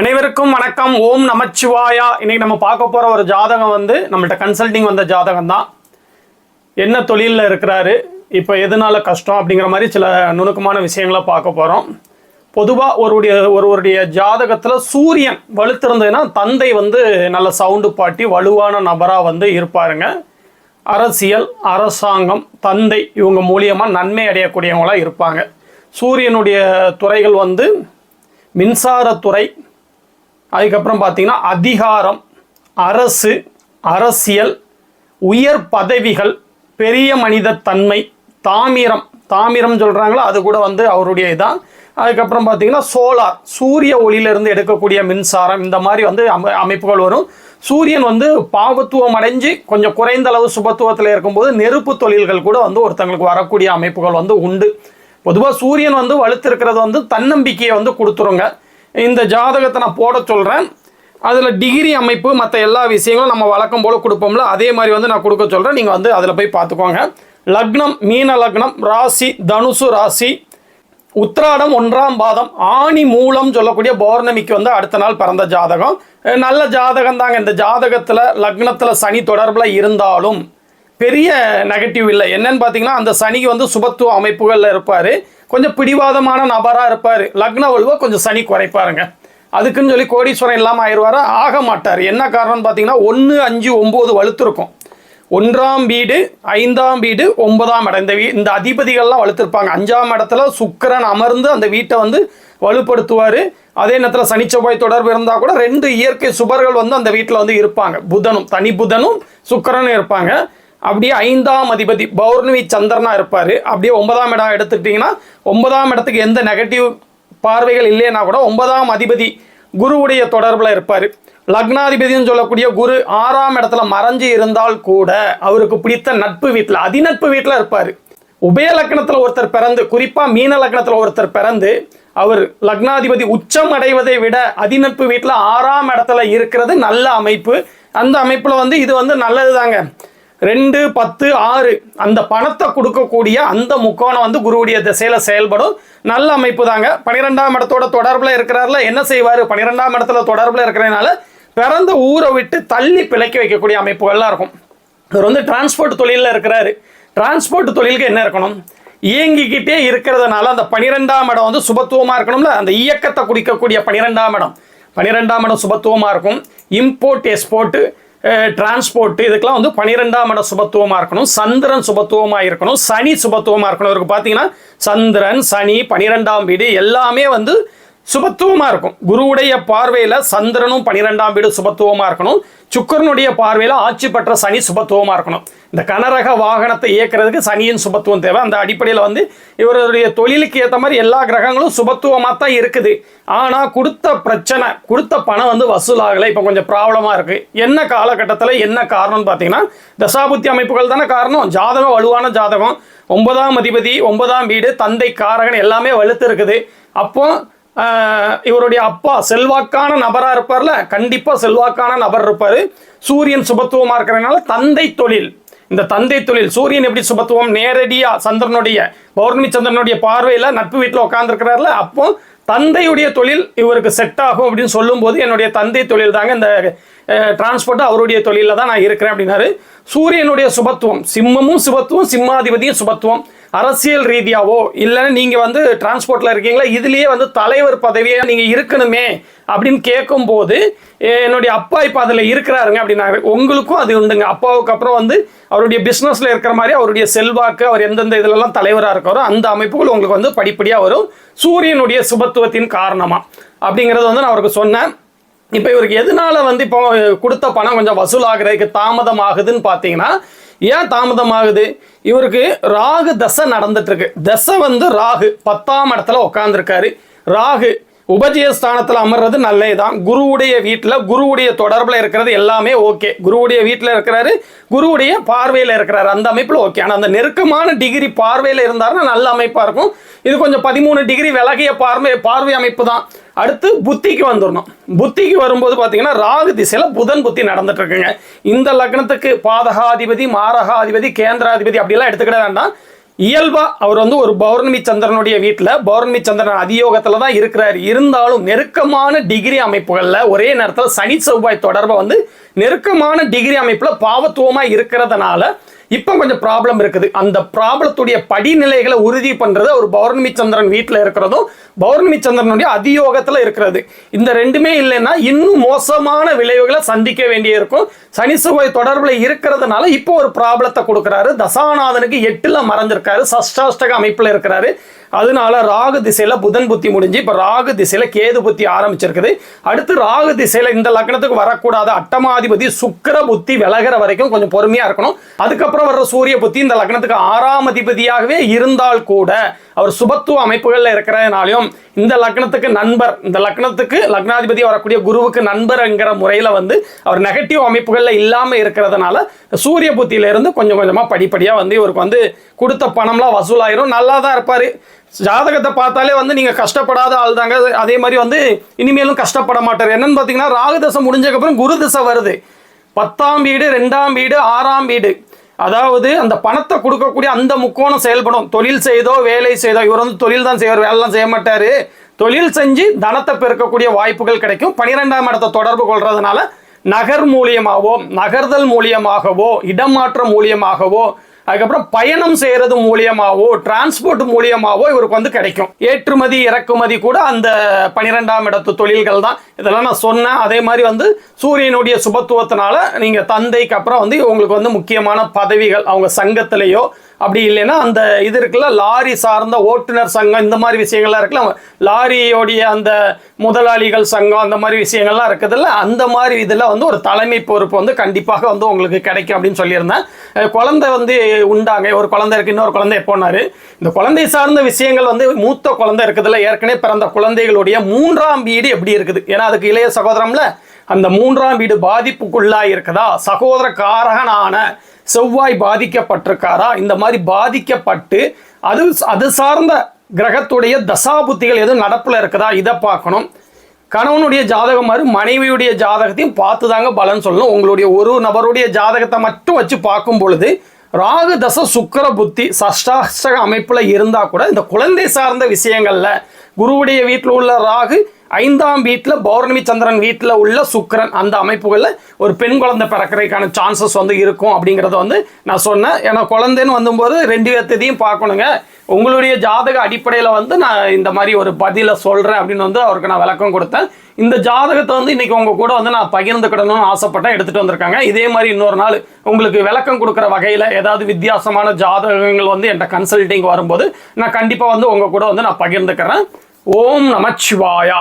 அனைவருக்கும் வணக்கம். ஓம் நமச்சிவாயா. இன்னைக்கு நம்ம பார்க்க போகிற ஒரு ஜாதகம் வந்து நம்மள்ட்ட கன்சல்டிங் வந்த ஜாதகம் தான். என்ன தொழிலில் இருக்கிறாரு இப்போ எதனால கஷ்டம் அப்படிங்கிற மாதிரி சில நுணுக்கமான விஷயங்களை பார்க்க போகிறோம் பொதுவாக ஒருடைய ஒருவருடைய ஜாதகத்தில் சூரியன் வலுத்திருந்ததுன்னா தந்தை வந்து நல்ல சவுண்டு பாட்டி வலுவான நபராக வந்து இருப்பாருங்க. அரசியல் அரசாங்கம் தந்தை இவங்க மூலியமாக நன்மை அடையக்கூடியவங்களாக இருப்பாங்க. சூரியனுடைய துறைகள் வந்து மின்சாரத்துறை அதுக்கப்புறம் பார்த்தீங்கன்னா அதிகாரம் அரசு அரசியல் உயர் பதவிகள் பெரிய மனித தன்மை தாமிரம். தாமிரம் சொல்கிறாங்களோ அது கூட வந்து அவருடைய இதான். அதுக்கப்புறம் பார்த்தீங்கன்னா சோலார் சூரிய ஒளியிலிருந்து எடுக்கக்கூடிய மின்சாரம் இந்த மாதிரி வந்து அமை அமைப்புகள் வரும். சூரியன் வந்து பாவத்துவம் அடைஞ்சு கொஞ்சம் குறைந்த அளவு சுபத்துவத்தில் இருக்கும்போது நெருப்பு தொழில்கள் கூட வந்து ஒருத்தங்களுக்கு வரக்கூடிய அமைப்புகள் வந்து உண்டு. பொதுவாக சூரியன் வந்து வலுத்திருக்கிறது வந்து தன்னம்பிக்கையை வந்து கொடுத்துருங்க. இந்த ஜாதகத்தை நான் போட சொல்கிறேன் அதில் டிகிரி அமைப்பு மற்ற எல்லா விஷயங்களும் நம்ம வழக்கம் போல் கொடுப்போம்ல அதே மாதிரி வந்து நான் கொடுக்க சொல்கிறேன் நீங்கள் வந்து அதில் போய் பார்த்துக்கோங்க. லக்னம் மீன லக்னம் ராசி தனுசு ராசி உத்திராடம் ஒன்றாம் பாதம் ஆணி மூலம் சொல்லக்கூடிய பௌர்ணமிக்கு வந்து அடுத்த நாள் பிறந்த ஜாதகம். நல்ல ஜாதகம் தாங்க. இந்த ஜாதகத்தில் லக்னத்தில் சனி தொடர்பில் இருந்தாலும் பெரிய நெகட்டிவ் இல்லை. என்னன்னு பார்த்தீங்கன்னா அந்த சனிக்கு வந்து சுபத்துவ அமைப்புகளில் இருப்பார். கொஞ்சம் பிடிவாதமான நபராக இருப்பார். லக்ன வலுவை கொஞ்சம் சனி குறைப்பாருங்க. அதுக்குன்னு சொல்லி கோடீஸ்வரன் இல்லாமல் ஆயிடுவாரா ஆக மாட்டார். என்ன காரணம்னு பார்த்தீங்கன்னா ஒன்று அஞ்சு ஒம்பது வலுத்திருக்கும். ஒன்றாம் வீடு ஐந்தாம் வீடு ஒன்பதாம் இடம். இந்த வீ இந்த அதிபதிகள்லாம் வலுத்திருப்பாங்க. அஞ்சாம் இடத்துல சுக்கரன் அமர்ந்து அந்த வீட்டை வந்து வலுப்படுத்துவார். அதே நேரத்தில் சனி செவ்வாய் தொடர்பு இருந்தால் கூட ரெண்டு இயற்கை சுபர்கள் வந்து அந்த வீட்டில் வந்து இருப்பாங்க. புதனும் தனி புதனும் சுக்கரனும் இருப்பாங்க. அப்படியே ஐந்தாம் அதிபதி பௌர்ணமி சந்திரனாக இருப்பார். அப்படியே ஒன்பதாம் இடம் எடுத்துக்கிட்டிங்கன்னா ஒன்பதாம் இடத்துக்கு எந்த நெகட்டிவ் பார்வைகள் இல்லைன்னா கூட ஒன்பதாம் அதிபதி குருவுடைய தொடர்பில் இருப்பார். லக்னாதிபதினு சொல்லக்கூடிய குரு ஆறாம் இடத்துல மறைஞ்சு இருந்தால் கூட அவருக்கு பிடித்த நட்பு வீட்டில் அதிநட்பு வீட்டில் இருப்பார். உபய லக்னத்தில் ஒருத்தர் பிறந்து குறிப்பாக மீன லக்னத்தில் ஒருத்தர் பிறந்து அவர் லக்னாதிபதி உச்சம் அடைவதை விட அதிநட்பு வீட்டில் ஆறாம் இடத்துல இருக்கிறது நல்ல அமைப்பு. அந்த அமைப்பில் வந்து இது வந்து நல்லது தாங்க ரெண்டு பத்து ஆறு. அந்த பணத்தை கொடுக்கக்கூடிய அந்த முக்கோணம் வந்து குருவுடைய திசையில் செயல்படும். நல்ல அமைப்பு தாங்க பனிரெண்டாம் இடத்தோட தொடர்பில் இருக்கிறாருல என்ன செய்வார்? பன்னிரெண்டாம் இடத்துல தொடர்பில் இருக்கிறதுனால பிறந்த ஊரை விட்டு தள்ளி பிழைக்க வைக்கக்கூடிய அமைப்புகள்லாம் இருக்கும். இவர் வந்து டிரான்ஸ்போர்ட் தொழிலில் இருக்கிறாரு. டிரான்ஸ்போர்ட் தொழிலுக்கு என்ன இருக்கணும்? இயங்கிக்கிட்டே இருக்கிறதுனால அந்த பனிரெண்டாம் இடம் வந்து சுபத்துவமாக இருக்கணும்ல? அந்த இயக்கத்தை குடிக்கக்கூடிய பனிரெண்டாம் இடம். பனிரெண்டாம் இடம் சுபத்துவமாக இருக்கும். இம்போர்ட் எக்ஸ்போர்ட்டு டிரான்ஸ்போர்ட் இதுக்கெல்லாம் வந்து பனிரெண்டாம் இடம் சுபத்துவமாக இருக்கணும். சந்திரன் சுபத்துவமாக இருக்கணும். சனி சுபத்துவமாக இருக்கணும். இவருக்கு பார்த்தீங்கன்னா சந்திரன் சனி பனிரெண்டாம் வீடு எல்லாமே வந்து சுபத்துவமாக இருக்கும். குருவுடைய பார்வையில் சந்திரனும் பனிரெண்டாம் வீடு சுபத்துவமாக இருக்கணும். சுக்கரனுடைய பார்வையில் ஆட்சி பெற்ற சனி சுபத்துவமாக இருக்கணும். இந்த கனரக வாகனத்தை இயக்கிறதுக்கு சனியின் சுபத்துவம் தேவை. அந்த அடிப்படையில் வந்து இவருடைய தொழிலுக்கு ஏற்ற மாதிரி எல்லா கிரகங்களும் சுபத்துவமாக தான் இருக்குது. ஆனால் கொடுத்த பிரச்சனை கொடுத்த பணம் வந்து வசூலாகலை. இப்போ கொஞ்சம் ப்ராப்ளமாக இருக்குது என்ன காலகட்டத்தில் என்ன காரணம்னு பார்த்தீங்கன்னா தசாபுத்தி அமைப்புகள் தானே காரணம். ஜாதகம் வலுவான ஜாதகம். ஒன்பதாம் அதிபதி ஒன்பதாம் வீடு தந்தை காரகன் எல்லாமே வலுத்து இருக்குது. அப்போது இவருடைய அப்பா செல்வாக்கான நபராக இருப்பார்ல? கண்டிப்பாக செல்வாக்கான நபர் இருப்பார். சூரியன் சுபத்துவமாக இருக்கிறதுனால தந்தை தொழில். இந்த தந்தை தொழில் சூரியன் எப்படி சுபத்துவம்? நேரடியாக சந்திரனுடைய பௌர்ணமி சந்திரனுடைய பார்வையில் நட்பு வீட்டில் உட்காந்துருக்கிறார்ல அப்போ தந்தையுடைய தொழில் இவருக்கு செட் ஆகும் அப்படின்னு சொல்லும்போது என்னுடைய தந்தை தொழில் தாங்க இந்த டிரான்ஸ்போர்ட் அவருடைய தொழிலில் தான் நான் இருக்கிறேன் அப்படின்னாரு. சூரியனுடைய சுபத்துவம் சிம்மமும் சுபத்துவம் சிம்மாதிபதியும் சுபத்துவம். அரசியல் ரீதியாவோ இல்லைன்னா நீங்கள் வந்து டிரான்ஸ்போர்ட்டில் இருக்கீங்களா இதுலேயே வந்து தலைவர் பதவியாக நீங்கள் இருக்கணுமே அப்படின்னு கேட்கும்போது என்னுடைய அப்பா இப்போ அதில் இருக்கிறாருங்க அப்படின்னாரு உங்களுக்கும் அது உண்டுங்க. அப்பாவுக்கு அப்புறம் வந்து அவருடைய பிஸ்னஸில் இருக்கிற மாதிரி அவருடைய செல்வாக்கு அவர் எந்தெந்த இதிலெல்லாம் தலைவராக இருக்காரோ அந்த அமைப்புகள் உங்களுக்கு வந்து படிப்படியாக வரும். சூரியனுடைய சுபத்துவத்தின் காரணமாக அப்படிங்கிறத வந்து நான் அவருக்கு சொன்னேன். இப்போ இவருக்கு எதனால வந்து இப்போ கொடுத்த பணம் கொஞ்சம் வசூலாகிறதுக்கு தாமதம் ஆகுதுன்னு பார்த்தீங்கன்னா ஏன் தாமதம் ஆகுது இவருக்கு ராகு தசை நடந்துட்டுருக்கு. தசை வந்து ராகு பத்தாம் இடத்துல உட்காந்துருக்காரு ராகு உபஜயஸ்தானத்தில் அமர்றது நல்லதுதான். குருவுடைய வீட்டில் குருவுடைய தொடர்பில் இருக்கிறது எல்லாமே ஓகே. குருவுடைய வீட்டில் இருக்கிறாரு குருவுடைய பார்வையில் இருக்கிறாரு. அந்த அமைப்பில் ஓகே. ஆனால் அந்த நெருக்கமான டிகிரி பார்வையில் இருந்தாருன்னா நல்ல அமைப்பாக இருக்கும். இது கொஞ்சம் பதிமூணு டிகிரி விலகிய பார்வை பார்வை அமைப்பு தான் அடுத்து புத்திக்கு வந்துடணும் புத்திக்கு வரும்போது பார்த்தீங்கன்னா ராகு திசையில் புதன் புத்தி நடந்துட்டு இருக்குங்க இந்த லக்னத்துக்கு பாதகாதிபதி மாரகாதிபதி கேந்திராதிபதி அப்படிலாம் எடுத்துக்கிட வேண்டாம். இயல்பா அவர் வந்து ஒரு பௌர்ணமி சந்திரனுடைய வீட்டில் பௌர்ணமி சந்திரன் அதியோகத்தில் தான் இருக்கிறார். இருந்தாலும் நெருக்கமான டிகிரி அமைப்புகளில் ஒரே நேரத்தில் சனி செவ்வாய் தொடர்பை வந்து நெருக்கமான டிகிரி அமைப்பில் பாவத்துவமாக இருக்கிறதுனால இப்போ கொஞ்சம் ப்ராப்ளம் இருக்குது. அந்த ப்ராப்ளத்துடைய படிநிலைகளை உறுதி பண்ணுறது ஒரு பௌர்ணமி சந்திரன் வீட்டில் இருக்கிறதும் பௌர்ணமி சந்திரனுடைய அதியோகத்தில் இருக்கிறது. இந்த ரெண்டுமே இல்லைன்னா இன்னும் மோசமான விளைவுகளை சந்திக்க வேண்டியிருக்கும். சனி சுவை தொடர்பில் இருக்கிறதுனால இப்போ ஒரு ப்ராப்ளத்தை கொடுக்குறாரு. தசாநாதனுக்கு எட்டில் மறைஞ்சிருக்காரு. சஷ்டாஷ்டக அமைப்பில் இருக்கிறாரு. அதனால ராகு திசையில புதன் புத்தி முடிஞ்சு இப்போ ராகு திசையில கேது புத்தி ஆரம்பிச்சிருக்குது. அடுத்து ராகு திசையில இந்த லக்னத்துக்கு வரக்கூடாத அட்டமாதிபதி சுக்கிர புத்தி விலகிற வரைக்கும் கொஞ்சம் பொறுமையா இருக்கணும். அதுக்கப்புறம் வர்ற சூரிய புத்தி இந்த லக்னத்துக்கு ஆறாம் அதிபதியாகவே இருந்தால் கூட அவர் சுபத்துவ அமைப்புகளில் இருக்கிறதுனாலையும் இந்த லக்னத்துக்கு நண்பர் இந்த லக்னத்துக்கு லக்னாதிபதி வரக்கூடிய குருவுக்கு நண்பர்ங்கிற முறையில் வந்து அவர் நெகட்டிவ் அமைப்புகளில் இல்லாமல் இருக்கிறதுனால சூரிய புத்தியில இருந்து கொஞ்சம் கொஞ்சமா படிப்படியாக வந்து இவருக்கு வந்து கொடுத்த பணம்லாம் வசூலாயிரும். நல்லா தான் இருப்பார். ஜாதகத்தை பார்த்தாலே வந்து நீங்கள் கஷ்டப்படாத ஆள் தாங்க அதே மாதிரி வந்து இனிமேலும் கஷ்டப்பட மாட்டார். என்னன்னு பார்த்தீங்கன்னா ராகு தசை முடிஞ்சதுக்கப்புறம் குரு தசை வருது. பத்தாம் வீடு ரெண்டாம் வீடு ஆறாம் வீடு. அதாவது அந்த பணத்தை கொடுக்கக்கூடிய அந்த முக்கோணம் செயல்படும். தொழில் செய்தோ வேலை செய்தோ இவர் வந்து தொழில் தான் செய்வார் வேலைலாம் செய்ய மாட்டார். தொழில் செஞ்சு தனத்தை பெருக்கக்கூடிய வாய்ப்புகள் கிடைக்கும். பனிரெண்டாம் இடத்தை தொடர்பு கொள்றதுனால நகர் மூலியமாகவோ நகர்தல் மூலியமாகவோ இடமாற்றம் மூலியமாகவோ அதுக்கப்புறம் பயணம் செய்யறது மூலியமாவோ டிரான்ஸ்போர்ட் மூலியமாவோ இவருக்கு வந்து கிடைக்கும். ஏற்றுமதி இறக்குமதி கூட அந்த பனிரெண்டாம் இடத்து தொழில்கள் தான். இதெல்லாம் நான் சொன்னேன். அதே மாதிரி வந்து சூரியனுடைய சுபத்துவத்தினால நீங்க தந்தைக்கு அப்புறம் வந்து உங்களுக்கு வந்து முக்கியமான பதவிகள் அவங்க சங்கத்திலேயோ அப்படி இல்லைன்னா அந்த இது இருக்குல்ல லாரி சார்ந்த ஓட்டுநர் சங்கம் இந்த மாதிரி விஷயங்கள்லாம் இருக்குல்ல லாரியோடைய அந்த முதலாளிகள் சங்கம் அந்த மாதிரி விஷயங்கள்லாம் இருக்குதுல்ல அந்த மாதிரி இதில் வந்து ஒரு தலைமை பொறுப்பு வந்து கண்டிப்பாக வந்து உங்களுக்கு கிடைக்கும் அப்படின்னு சொல்லியிருந்தேன். குழந்தை வந்து உண்டாங்க ஒரு குழந்தை இருக்கு இன்னொரு குழந்தை எப்போனாரு இந்த குழந்தை சார்ந்த விஷயங்கள் வந்து மூத்த குழந்தை இருக்குதுல்ல ஏற்கனவே பிறந்த குழந்தைகளுடைய மூன்றாம் வீடு எப்படி இருக்குது? ஏன்னா அதுக்கு இளைய சகோதரம்ல அந்த மூன்றாம் வீடு பாதிப்புக்குள்ளா இருக்குதா சகோதர காரகனான செவ்வாய் பாதிக்கப்பட்டிருக்காரா? இந்த மாதிரி பாதிக்கப்பட்டு அது அது சார்ந்த கிரகத்துடைய தசாபுத்திகள் எதுவும் நடப்பில் இருக்குதா? இதை பார்க்கணும். கணவனுடைய ஜாதகம் மாதிரி மனைவியுடைய ஜாதகத்தையும் பார்த்து தாங்க பலன் சொல்லணும். உங்களுடைய ஒரு நபருடைய ஜாதகத்தை மட்டும் வச்சு பார்க்கும் பொழுது ராகு தச சுக்கிர புத்தி சஷ்டாஷ்டக அமைப்பில் இருந்தால் கூட இந்த குழந்தை சார்ந்த விஷயங்களில் குருவுடைய வீட்டில் உள்ள ராகு ஐந்தாம் வீட்டில் பௌர்ணமி சந்திரன் வீட்டில் உள்ள சுக்கரன் அந்த அமைப்புகளில் ஒரு பெண் குழந்தை பிறக்கிறதுக்கான சான்சஸ் வந்து இருக்கும் அப்படிங்கிறத வந்து நான் சொன்னேன். ஏன்னா குழந்தைன்னு வந்தும்போது ரெண்டு விதத்தையும் பார்க்கணுங்க. உங்களுடைய ஜாதக அடிப்படையில் வந்து நான் இந்த மாதிரி ஒரு பதிலை சொல்கிறேன் அப்படின்னு வந்து அவருக்கு நான் விளக்கம் கொடுத்தேன். இந்த ஜாதகத்தை வந்து இன்னைக்கு உங்கள் கூட வந்து நான் பகிர்ந்துக்கிடணும்னு ஆசைப்பட்டேன் எடுத்துகிட்டு வந்திருக்காங்க. இதே மாதிரி இன்னொரு நாள் உங்களுக்கு விளக்கம் கொடுக்குற வகையில் ஏதாவது வித்தியாசமான ஜாதகங்கள் வந்து என்கிட்ட கன்சல்டிங் வரும்போது நான் கண்டிப்பாக வந்து உங்கள் கூட வந்து நான் பகிர்ந்துக்கிறேன். ஓம் நமச்சிவாயா.